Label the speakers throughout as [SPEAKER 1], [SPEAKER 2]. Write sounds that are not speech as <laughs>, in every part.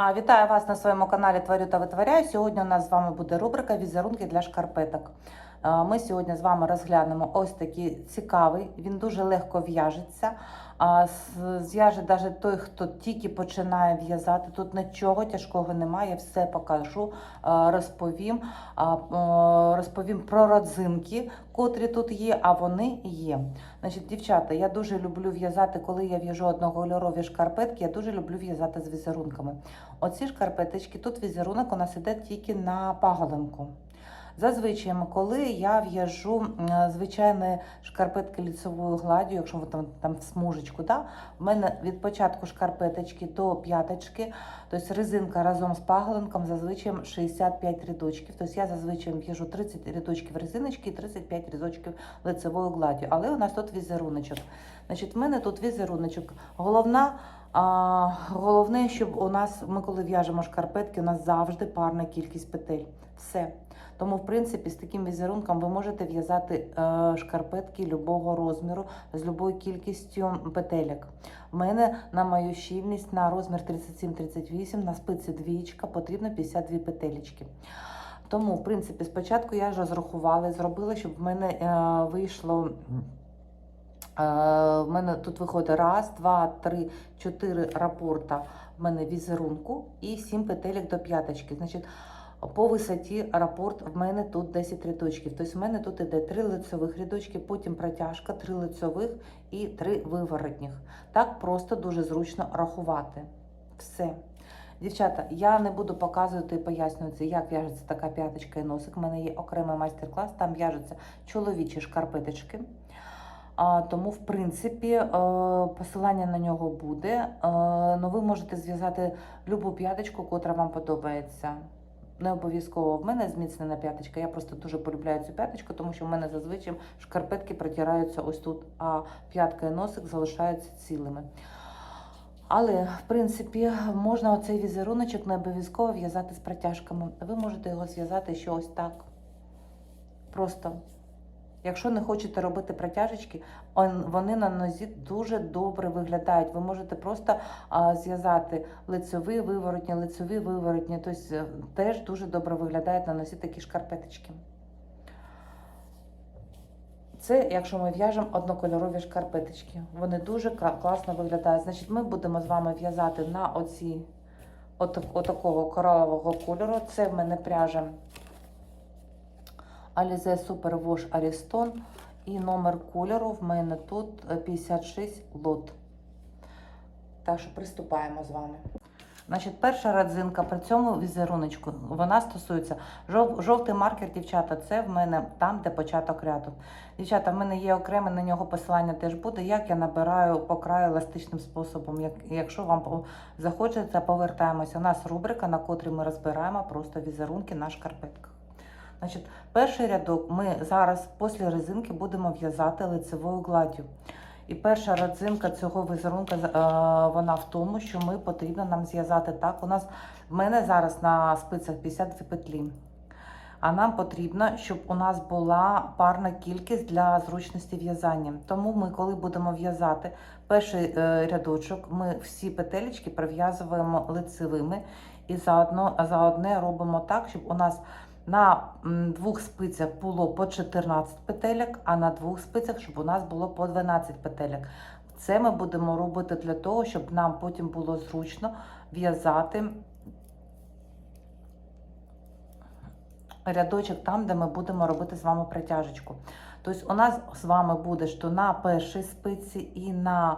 [SPEAKER 1] А, вітаю вас на своєму каналі Творю та витворяю. Сьогодні у нас з вами буде рубрика Візерунки для шкарпеток. Е, Ми сьогодні з вами розглянемо ось такий цікавий, він дуже легко в'яжеться. А, Зв'яже навіть той, хто тільки починає в'язати. Тут нічого тяжкого немає, все покажу, е, розповім. Е, Розповім про родзинки, котрі тут є, а вони є. Значить, дівчата, я дуже люблю в'язати, коли я в'яжу однокольорові шкарпетки, я дуже люблю в'язати з візерунками. Оці шкарпеточки, тут візерунок у нас іде тільки на паголинку. Зазвичай, коли я в'яжу звичайні шкарпетки ліцевою гладдю, якщо ви там, там в смужечку, да, в мене від початку шкарпеточки до п'яточки, тобто резинка разом з паголинком зазвичай 65 рядочків. Тобто я зазвичай в'яжу 30 рядочків резиночки і 35 рядочків лицевою гладдю. Але у нас тут візеруночок. Значить, в мене тут візеруночок. Головна а, головне, щоб у нас, ми коли в'яжемо шкарпетки, у нас завжди парна кількість петель. Все. Тому, в принципі, з таким візерунком ви можете в'язати е, шкарпетки любого розміру з любою кількістю петелек. В мене на мою щільність на розмір 37-38 на спиці двічка потрібно 52 петелечки. Тому, в принципі, спочатку я ж розрахувала і зробила, щоб в мене е, вийшло. Е, В мене тут виходить раз, два, три, чотири рапорта в мене візерунку і сім петелек до п'яточки. Значить, по висоті рапорт в мене тут 10 рядочків. Тобто в мене тут іде 3 лицьових рядочки, потім протяжка, 3 лицьових і 3 виворотніх. Так просто дуже зручно рахувати. Все. Дівчата, я не буду показувати і пояснювати, як в'яжеться така п'яточка і носик. У мене є окремий майстер-клас, там в'яжуться чоловічі шкарпеточки. А, тому, в принципі, е, посилання на нього буде. Е, Ну, ви можете зв'язати любу п'яточку, котра вам подобається. Не обов'язково в мене зміцнена п'яточка. Я просто дуже полюбляю цю п'яточку, тому що в мене зазвичай шкарпетки протираються ось тут, а п'ятка і носик залишаються цілими. Але, в принципі, можна оцей візеруночок не обов'язково в'язати з протяжками. Ви можете його зв'язати ще ось так. Просто. Якщо не хочете робити протяжечки, вони на нозі дуже добре виглядають. Ви можете просто зв'язати лицеві виворотні, лицеві виворотні. Тобто теж дуже добре виглядають на нозі такі шкарпеточки. Це якщо ми в'яжемо однокольорові шкарпеточки. Вони дуже класно виглядають. Значить, ми будемо з вами в'язати на оці от, отакого коралового кольору. Це в мене пряжа Alize Super Wash Ariston. І номер кольору в мене тут е, 56 лот. Так що приступаємо з вами. Значить, перша родзинка при цьому візеруночку, вона стосується жов, жовтий маркер, дівчата, це в мене там, де початок ряду. Дівчата, в мене є окреме на нього посилання теж буде, як я набираю по краю еластичним способом. Як, якщо вам захочеться, повертаємося. У нас рубрика, на котрій ми розбираємо просто візерунки на шкарпетках. Значить, перший рядок ми зараз після резинки будемо в'язати лицевою гладдю. І перша родзинка цього візерунка е, вона в тому, що ми потрібно нам зв'язати так. У нас в мене зараз на спицях 52 петлі. А нам потрібно, щоб у нас була парна кількість для зручності в'язання. Тому ми, коли будемо в'язати перший е, рядочок, ми всі петелечки прив'язуємо лицевими і заодно, заодне робимо так, щоб у нас на двох спицях було по 14 петелек, а на двох спицях, щоб у нас було по 12 петелек. Це ми будемо робити для того, щоб нам потім було зручно в'язати рядочок там, де ми будемо робити з вами притяжечку. Тобто у нас з вами буде, що на першій спиці і на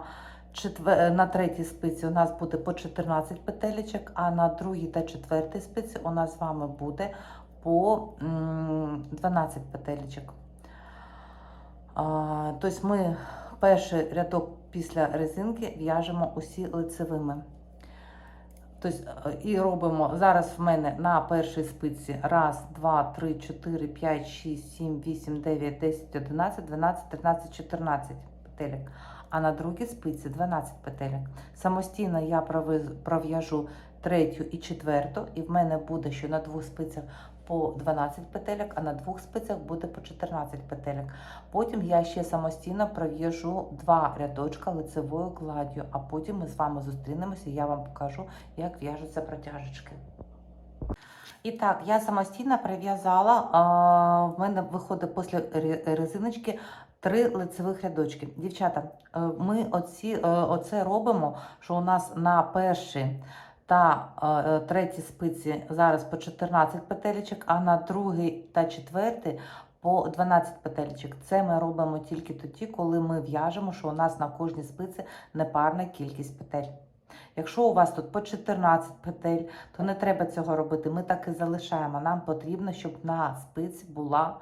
[SPEAKER 1] на третій спиці у нас буде по 14 петелечок, а на другій та четвертій спиці у нас з вами буде по 12 петелечок. Тобто ми перший рядок після резинки в'яжемо усі лицевими. Тобто, і робимо зараз в мене на першій спиці 1, 2, 3, 4, 5, 6, 7, 8, 9, 10, 11, 12, 13, 14 петелек. А на другій спиці 12 петелек. Самостійно я пров'яжу третю і четверту, і в мене буде, що на двох спицях по 12 петелек, а на двох спицях буде по 14 петелек. Потім я ще самостійно пров'яжу два рядочка лицевою гладдю, а потім ми з вами зустрінемося і я вам покажу, як в'яжуться протяжечки. І так, я самостійно прив'язала, в мене виходить після резиночки три лицевих рядочки. Дівчата, е, ми оці, е, оце робимо, що у нас на першій та е, третій спиці зараз по 14 петелечок, а на другий та четвертий по 12 петелечок. Це ми робимо тільки тоді, коли ми в'яжемо, що у нас на кожній спиці непарна кількість петель. Якщо у вас тут по 14 петель, то не треба цього робити. Ми так і залишаємо. Нам потрібно, щоб на спиці була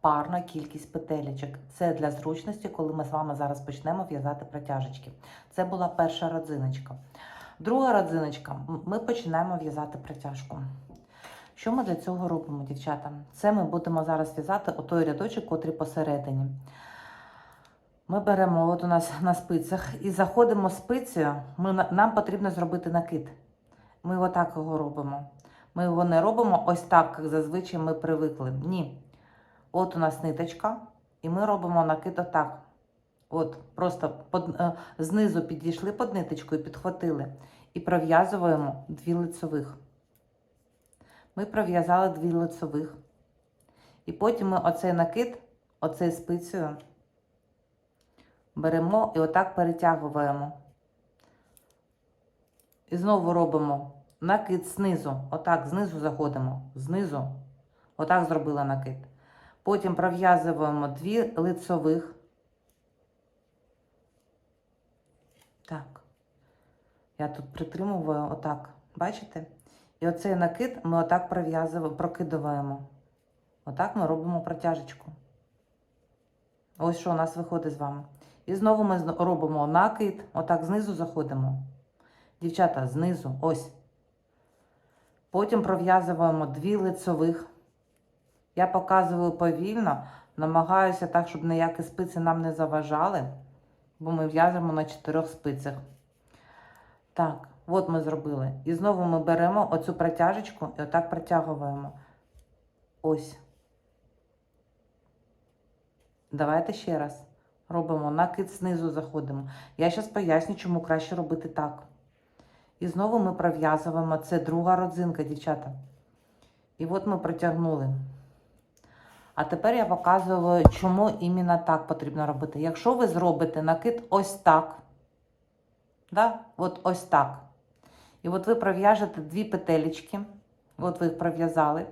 [SPEAKER 1] парна кількість петелечок. Це для зручності, коли ми з вами зараз почнемо в'язати протяжечки. Це була перша родзиночка. Друга родзиночка, ми починаємо в'язати протяжку. Що ми для цього робимо, дівчата? Це ми будемо зараз в'язати отой рядочок, котрий посередині. Ми беремо от у нас на спицях і заходимо спицею. Ми, нам потрібно зробити накид. Ми отак його робимо. Ми його не робимо ось так, як зазвичай ми привикли. Ні. От у нас ниточка, і ми робимо накид отак. От, просто под, е, знизу підійшли під ниточку і підхватили. І пров'язуємо дві лицевих. Ми пров'язали дві лицевих. І потім ми оцей накид, оцей спицею беремо і отак перетягуємо. І знову робимо накид знизу. Отак, знизу заходимо. Знизу. Отак зробила накид. Потім пров'язуємо дві лицевих. Так. Я тут притримую отак. Бачите? І оцей накид ми отак прокидуємо. Отак ми робимо протяжечку. Ось що у нас виходить з вами. І знову ми робимо накид, отак знизу заходимо. Дівчата, знизу, ось. Потім пров'язуємо дві лицевих. Я показую повільно, намагаюся так, щоб ніякі спиці нам не заважали, бо ми в'яжемо на чотирьох спицях. Так, от ми зробили. І знову ми беремо оцю протяжечку і отак протягуємо. Ось. Давайте ще раз. Робимо накид знизу заходимо. Я зараз поясню, чому краще робити так. І знову ми пров'язуємо. Це друга родзинка, дівчата. І от ми протягнули. А тепер я показую, чому іменно так потрібно робити. Якщо ви зробите накид ось так, да? от ось так. І от ви пров'яжете дві петелечки, от ви їх пров'язали.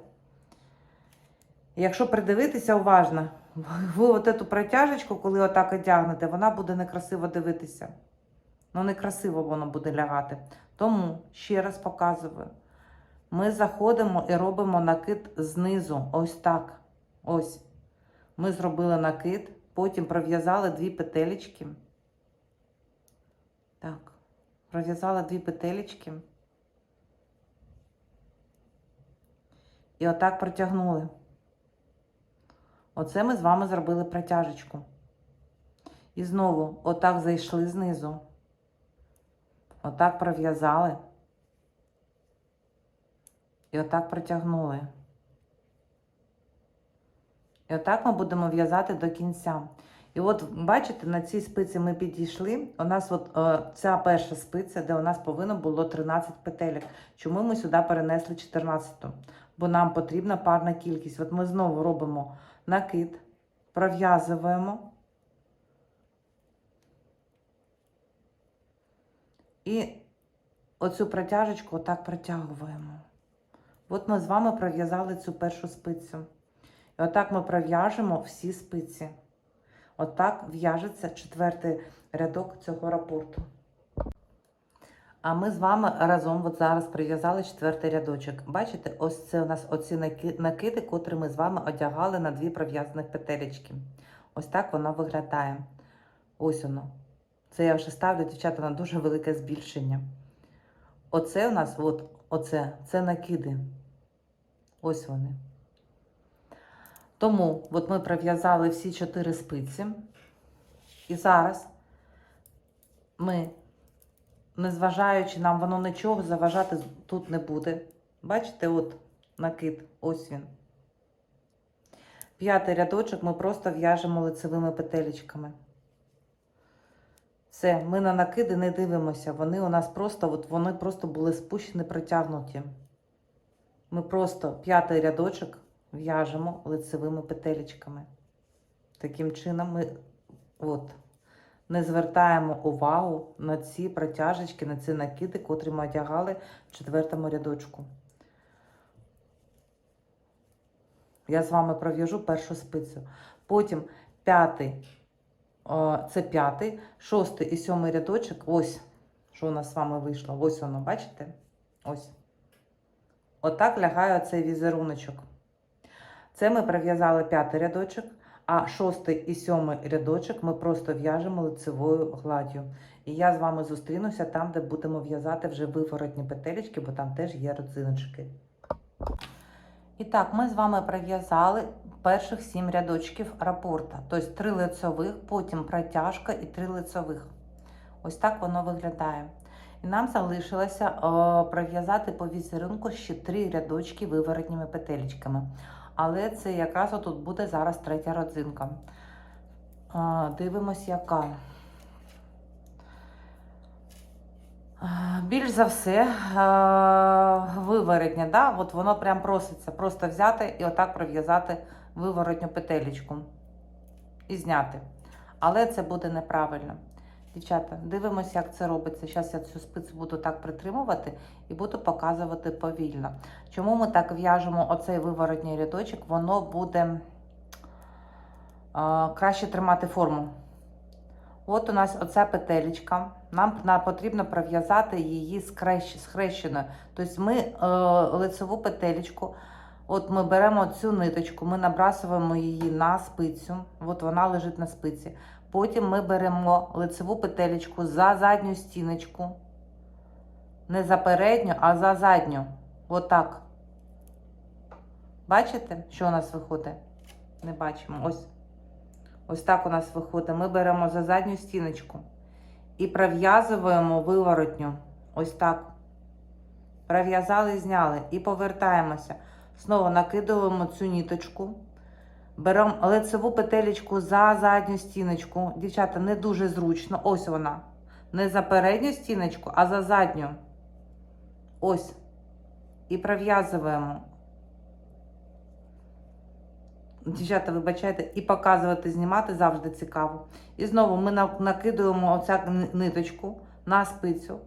[SPEAKER 1] Якщо придивитися уважно, <laughs> ви от эту протяжечку, коли отак одягнете, вона буде некрасиво дивитися. Ну, некрасиво воно буде лягати. Тому ще раз показую. Ми заходимо і робимо накид знизу. Ось так. Ось. Ми зробили накид, потім пров'язали дві петелечки. Так. Пров'язали дві петелечки. І отак протягнули. Оце ми з вами зробили протяжечку. І знову отак зайшли знизу. Отак пров'язали. І отак протягнули. І отак ми будемо в'язати до кінця. І от, бачите, на цій спиці ми підійшли. У нас от е, ця перша спиця, де у нас повинно було 13 петелек. Чому ми сюди перенесли 14? Бо нам потрібна парна кількість. От ми знову робимо накид, пров'язуємо. І оцю протяжечку отак протягуємо. От ми з вами пров'язали цю першу спицю. І отак ми пров'яжемо всі спиці. Отак в'яжеться четвертий рядок цього рапорту. А ми з вами разом от зараз прив'язали четвертий рядочок. Бачите, ось це у нас оці накиди, котрі ми з вами одягали на дві пров'язаних петелечки. Ось так воно виглядає. Ось воно. Це я вже ставлю, дівчата, на дуже велике збільшення. Оце у нас, от, оце, це накиди. Ось вони. Тому от ми пров'язали всі чотири спиці. І зараз ми, незважаючи нам, воно нічого заважати тут не буде. Бачите, от накид, ось він. П'ятий рядочок ми просто в'яжемо лицевими петелечками. Все, ми на накиди не дивимося. Вони у нас просто, от вони просто були спущені, притягнуті. Ми просто п'ятий рядочок в'яжемо лицевими петелечками. Таким чином ми от, не звертаємо увагу на ці протяжечки, на ці накиди, котрі ми одягали в четвертому рядочку. Я з вами пров'яжу першу спицю. Потім п'ятий, це п'ятий, шостий і сьомий рядочок. Ось, що у нас з вами вийшло. Ось воно, бачите? Ось. Отак лягає оцей візеруночок. Це ми пров'язали п'ятий рядочок, а шостий і сьомий рядочок ми просто в'яжемо лицевою гладдю. І я з вами зустрінуся там, де будемо в'язати вже виворотні петелечки, бо там теж є родзиночки. І так, ми з вами пров'язали перших сім рядочків рапорта, тобто три лицевих, потім протяжка і три лицевих. Ось так воно виглядає. І нам залишилося е, пров'язати по візерунку ще три рядочки виворотніми петелечками. Але це якраз тут буде зараз третя родзинка. Дивимось, яка. Більш за все, виворотня, да? от воно прям проситься просто взяти і отак пров'язати виворотню петелечку і зняти. Але це буде неправильно. Дівчата, дивимося, як це робиться. Зараз я цю спицю буду так притримувати і буду показувати повільно. Чому ми так в'яжемо оцей виворотній рядочок? Воно буде е, краще тримати форму. От у нас оця петелечка. Нам потрібно пров'язати її схрещеною. Тобто ми е, лицеву петелечку, от ми беремо цю ниточку, ми набрасуємо її на спицю. От вона лежить на спиці. Потім ми беремо лицеву петелечку за задню стіночку. Не за передню, а за задню. Отак. Бачите, що у нас виходить? Не бачимо. Ось. Ось так у нас виходить. Ми беремо за задню стіночку і пров'язуємо виворотню. Ось так. Пров'язали, зняли і повертаємося. Знову накидуємо цю ніточку. Беремо лицеву петелечку за задню стіночку. Дівчата, не дуже зручно. Ось вона. Не за передню стіночку, а за задню. Ось. І пров'язуємо. Дівчата, вибачайте, і показувати, знімати завжди цікаво. І знову ми на- накидуємо оця ниточку на спицю.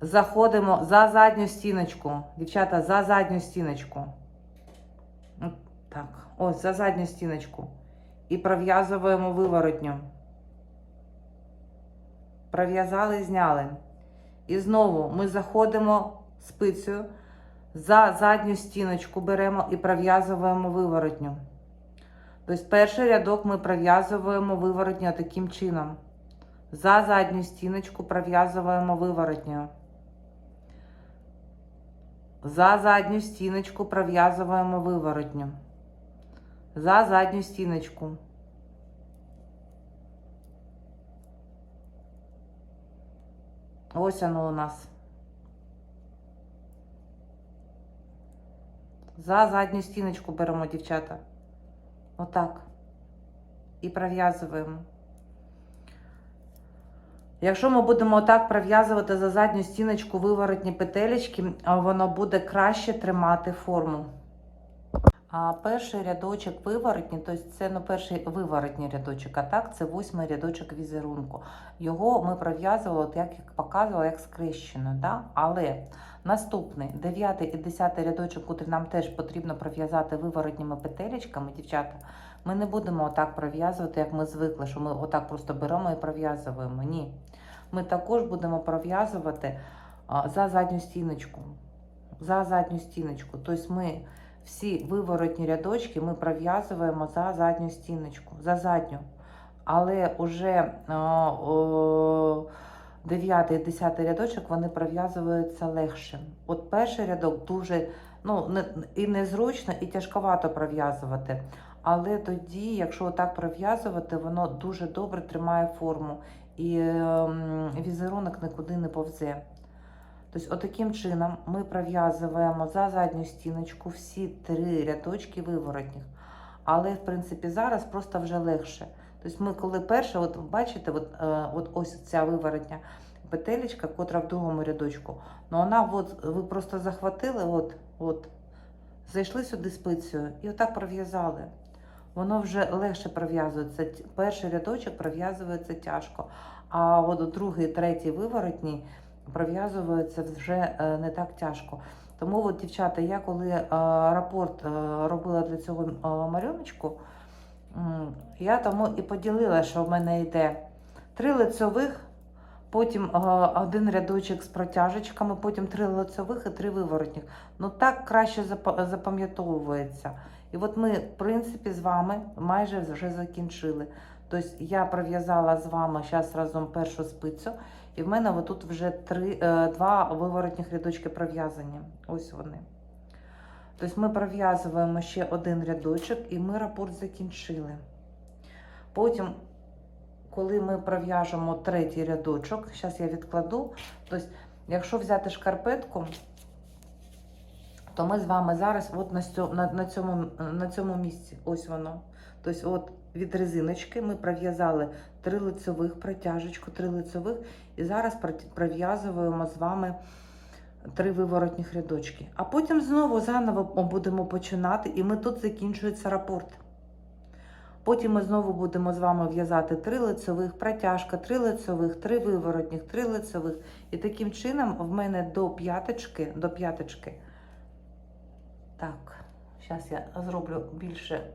[SPEAKER 1] Заходимо за задню стіночку. Дівчата, за задню стіночку. Так, ось за задню стіночку. І пров'язуємо виворотню. Пров'язали, зняли. І знову ми заходимо спицею за задню стіночку беремо і пров'язуємо виворотню. Тобто перший рядок ми пров'язуємо виворотню таким чином. За задню стіночку пров'язуємо виворотню. За задню стіночку пров'язуємо виворотню. За задню стіночку. Ось воно у нас. За задню стіночку беремо, дівчата. Отак. І пров'язуємо. Якщо ми будемо отак пров'язувати за задню стіночку виворотні петелечки, воно буде краще тримати форму. А перший рядочок виворотні, тобто це ну, перший виворотній рядочок, а так це восьмий рядочок візерунку. Його ми пров'язували, як показувала, як скрещено. Да? Але наступний, дев'ятий і десятий рядочок, котрий нам теж потрібно пров'язати виворотніми петелечками, дівчата, ми не будемо отак пров'язувати, як ми звикли, що ми отак просто беремо і пров'язуємо. Ні. Ми також будемо пров'язувати за задню стіночку. За задню стіночку. Тобто ми всі виворотні рядочки ми пров'язуємо за задню стіночку, за задню. Але о, 9 і 10 рядочок вони пров'язуються легше. От перший рядок дуже ну, не, і незручно, і тяжковато пров'язувати. Але тоді, якщо отак пров'язувати, воно дуже добре тримає форму і ем, візерунок нікуди не повзе. Тобто, отаким чином ми пров'язуємо за задню стіночку всі три рядочки виворотніх. Але, в принципі, зараз просто вже легше. Тобто ми коли перше, от бачите, от, е, от ось ця виворотня петелечка, котра в другому рядочку, ну вона от, ви просто захватили, от, от, зайшли сюди спицею і отак пров'язали. Воно вже легше пров'язується. Перший рядочок пров'язується тяжко, а от другий, третій виворотні пров'язуються вже е, не так тяжко. Тому, от, дівчата, я коли е, рапорт е, робила для цього малюночку, я тому і поділила, що в мене йде три лицьових, потім один рядочок з протяжечками, потім три лицьових і три виворотних. Ну так краще запам'ятовується. І от ми, в принципі, з вами майже вже закінчили. Тобто я пров'язала з вами зараз разом першу спицю, і в мене отут вже три, е, два виворотних рядочки пров'язані. Ось вони. Тобто ми пров'язуємо ще один рядочок, і ми рапорт закінчили. Потім, коли ми пров'яжемо третій рядочок, зараз я відкладу. Тобто, якщо взяти шкарпетку, то ми з вами зараз от на, на, на, цьому, на цьому місці, ось воно. Тобто, от від резиночки ми пров'язали три лицевих, протяжечку, три лицевих, і зараз пров'язуємо з вами три виворотних рядочки. А потім знову заново будемо починати, і ми тут закінчується рапорт. Потім ми знову будемо з вами в'язати три лицевих, протяжка, три лицевих, три виворотних, три лицевих. І таким чином в мене до п'яточки, до п'яточки. Так, зараз я зроблю більше,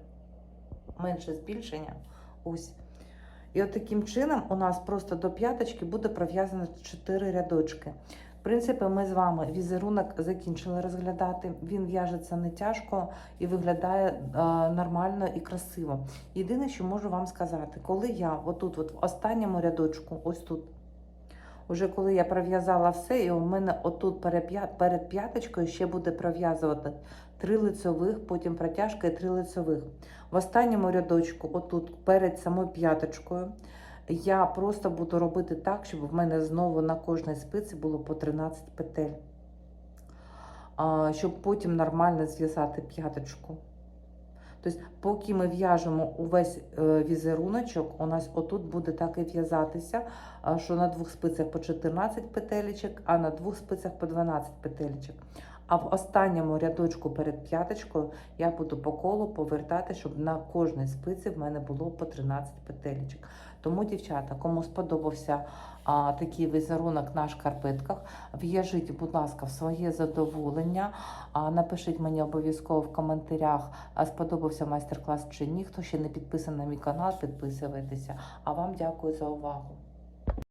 [SPEAKER 1] менше збільшення. Ось. І от таким чином у нас просто до п'яточки буде пров'язано 4 рядочки. В принципі, ми з вами візерунок закінчили розглядати. Він в'яжеться не тяжко і виглядає е, нормально і красиво. Єдине, що можу вам сказати, коли я отут, от в останньому рядочку, ось тут, уже коли я пров'язала все, і у мене отут перед п'я- п'яточкою ще буде пров'язувати три лицьових, потім протяжка і три лицьових. В останньому рядочку, отут перед самою п'яточкою, я просто буду робити так, щоб в мене знову на кожній спиці було по 13 петель. Щоб потім нормально зв'язати п'яточку. Тобто, поки ми в'яжемо увесь е, візеруночок, у нас отут буде так і в'язатися, що на двох спицях по 14 петелечок, а на двох спицях по 12 петелечок. А в останньому рядочку перед п'яточкою я буду по колу повертати, щоб на кожній спиці в мене було по 13 петелечок. Тому, дівчата, кому сподобався а, такий візерунок на шкарпетках, в'яжіть, будь ласка, в своє задоволення. А, напишіть мені обов'язково в коментарях, а сподобався майстер-клас чи ні. Хто ще не підписаний на мій канал, підписуйтеся. А вам дякую за увагу.